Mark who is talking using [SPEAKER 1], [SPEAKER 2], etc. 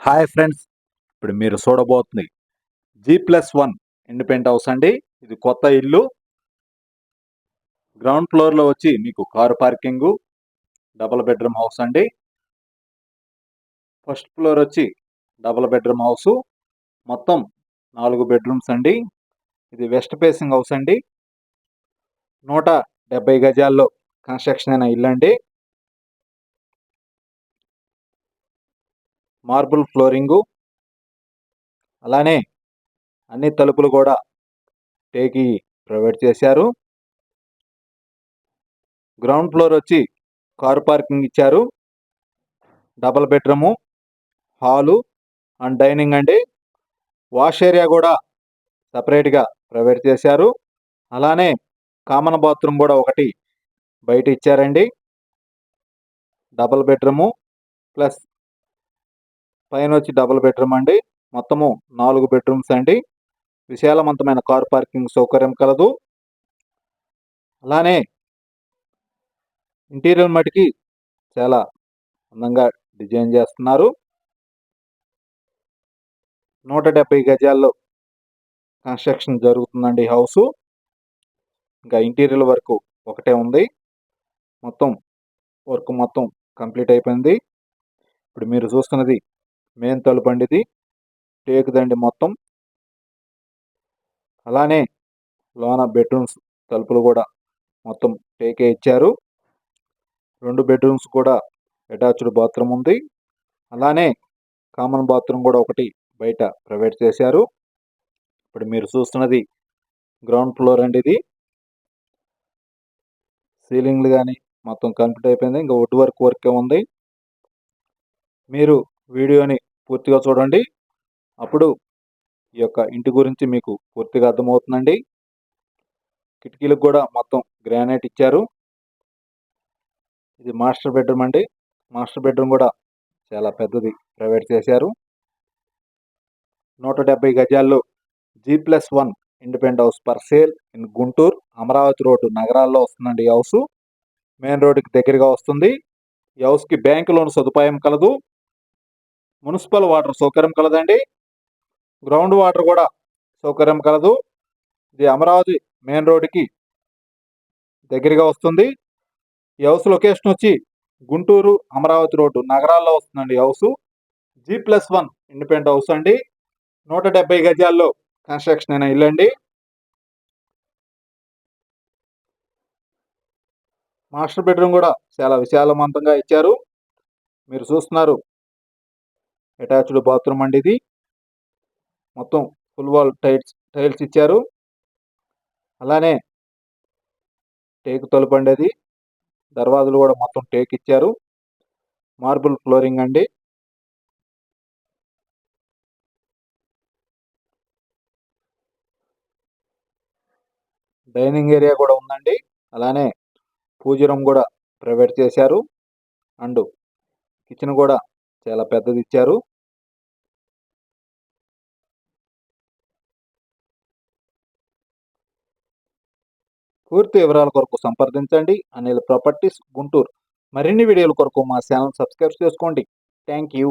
[SPEAKER 1] Hi friends ఇప్పుడు మీరు చూడబోతుంది G plus one independent house అండి. ఇది కొత్త ఇల్లు. గ్రౌండ్ ఫ్లోర్లో వచ్చి మీకు car parking double bedroom house అండి. ఫస్ట్ ఫ్లోర్ వచ్చి డబుల్ బెడ్రూమ్ హౌస్. మొత్తం నాలుగు బెడ్రూమ్స్ అండి. ఇది వెస్ట్ ఫేసింగ్ హౌస్ అండి. నూట డెబ్బై గజాల్లో కన్స్ట్రక్షన్ అయిన ఇల్లు అండి మార్బుల్ ఫ్లోరింగు. అలానే అన్ని తలుపులు కూడా టేకి ప్రొవైడ్ చేశారు. గ్రౌండ్ ఫ్లోర్ వచ్చి కార్ పార్కింగ్ ఇచ్చారు. Double bedroom hall and dining అండి. వాష్ ఏరియా కూడా సపరేట్గా ప్రొవైడ్ చేశారు. అలానే కామన్ బాత్రూమ్ కూడా ఒకటి బయట ఇచ్చారండి. డబల్ బెడ్రూము ప్లస్ పైన వచ్చి డబుల్ బెడ్రూమ్ అండి. మొత్తము నాలుగు బెడ్రూమ్స్ అండి. విశాలవంతమైన కార్ పార్కింగ్ సౌకర్యం కలదు. అలానే ఇంటీరియర్ మటుకి చాలా అందంగా డిజైన్ చేస్తున్నారు. నూట డెబ్బై గజాల్లో కన్స్ట్రక్షన్ జరుగుతుందండి హౌస్. ఇంకా ఇంటీరియర్ వరకు ఒకటే ఉంది. మొత్తం వర్క్ మొత్తం కంప్లీట్ అయిపోయింది. ఇప్పుడు మీరు చూస్తున్నది మెయిన్ తలుపు అండి ఇది టేకుదండి మొత్తం. అలానే లోన బెడ్రూమ్స్ తలుపులు కూడా మొత్తం టేకే ఇచ్చారు. రెండు బెడ్రూమ్స్ కూడా అటాచ్డ్ బాత్రూమ్ ఉంది. అలానే కామన్ బాత్రూమ్ కూడా ఒకటి బయట ప్రొవైడ్ చేశారు. ఇప్పుడు మీరు చూస్తున్నది గ్రౌండ్ ఫ్లోర్ అండి ఇది. సీలింగ్లు కానీ మొత్తం కంప్లీట్ అయిపోయింది. ఇంకా వుడ్ వర్క్ వర్కే ఉంది. మీరు వీడియోని పూర్తిగా చూడండి. అప్పుడు ఈ యొక్క ఇంటి గురించి మీకు పూర్తిగా అర్థమవుతుందండి. కిటికీలకు కూడా మొత్తం గ్రానైట్ ఇచ్చారు. ఇది మాస్టర్ బెడ్రూమ్ అండి. మాస్టర్ బెడ్రూమ్ కూడా చాలా పెద్దది. ప్రైవేట్ చేశారు. నూట డెబ్బై గజాల్లో G plus one independent house per sale in Guntur Amaravati road నగరాల్లో వస్తుందండి ఈ హౌస్. మెయిన్ రోడ్డుకి దగ్గరగా వస్తుంది. ఈ హౌస్కి బ్యాంకు లోన్ సదుపాయం కలదు. మున్సిపల్ వాటర్ సౌకర్యం కలదండి. గ్రౌండ్ వాటర్ కూడా సౌకర్యం కలదు. ఇది అమరావతి మెయిన్ రోడ్డుకి దగ్గరగా వస్తుంది. ఈ హౌస్ లొకేషన్ వచ్చి గుంటూరు అమరావతి రోడ్డు నగరాల్లో వస్తుందండి house. G plus one independent house అండి. నూట డెబ్బై గజాల్లో కన్స్ట్రక్షన్ అయిన ఇల్లు అండి. మాస్టర్ బెడ్రూమ్ కూడా చాలా విశాలవంతంగా ఇచ్చారు. మీరు చూస్తున్నారు అటాచ్డ్ బాత్రూమ్ అండి ఇది. మొత్తం ఫుల్ వాల్ టైల్స్ టైల్స్ ఇచ్చారు. అలానే టేక్ తలుపు అండి అది. దర్వాజులు కూడా మొత్తం టేక్ ఇచ్చారు. మార్బుల్ ఫ్లోరింగ్ అండి. డైనింగ్ ఏరియా కూడా ఉందండి. అలానే పూజరం కూడా ప్రొవైడ్ చేశారు. అండ్ కిచెన్ కూడా చాలా పెద్దది ఇచ్చారు. పూర్తి వివరాల కొరకు సంప్రదించండి. అనిల్ ప్రాపర్టీస్ గుంటూరు. మరిన్ని వీడియోల కొరకు మా ఛానల్ సబ్స్క్రైబ్ చేసుకోండి. Thank you